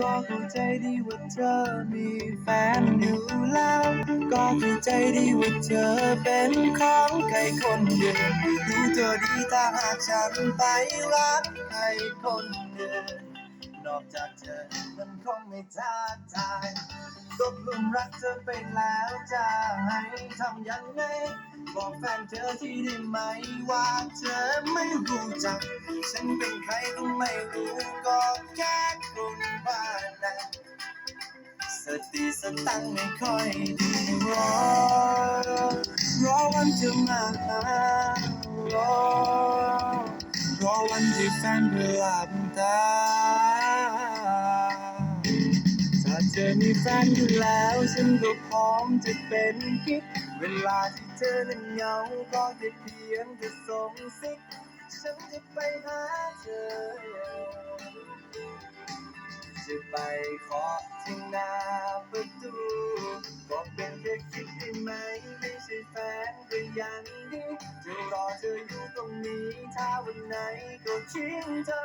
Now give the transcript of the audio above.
ก็เข้าใจดีว่าเธอมีแฟนอยู่แล้ว ก็เข้าใจดีว่าเธอเป็นของใครคนเดียวรู้เธอดีถ้าหากฉันไปรักใครคนเดียวนอกจากเธอมันคงไม่ท้าทายตกหลุมรักเธอไปแล้วจะให้ทำยังไงบอกแฟนเธอที่ได้ไหมว่าเธอไม่รู้จัก ฉันเป็นใครก็ไม่รู้ก็แค่ สติสตังไม่ค่อยดีรอรอวันจะมาหารอรอวันที่แฟนเธอหลับตาถ้าเธอมีแฟนอยู่แล้ว ฉันก็พร้อมจะเป็นกิ๊กเวลาที่เธอนั้นเหงาก็แค่เพียงจะส่งซิกฉันจะไปหาเธอ จะไปเคาะที่หน้ นก็ยังดีจะรอเธออยู่ตรงนี้ ถ้าวันไหนก็ทิ้งเธอ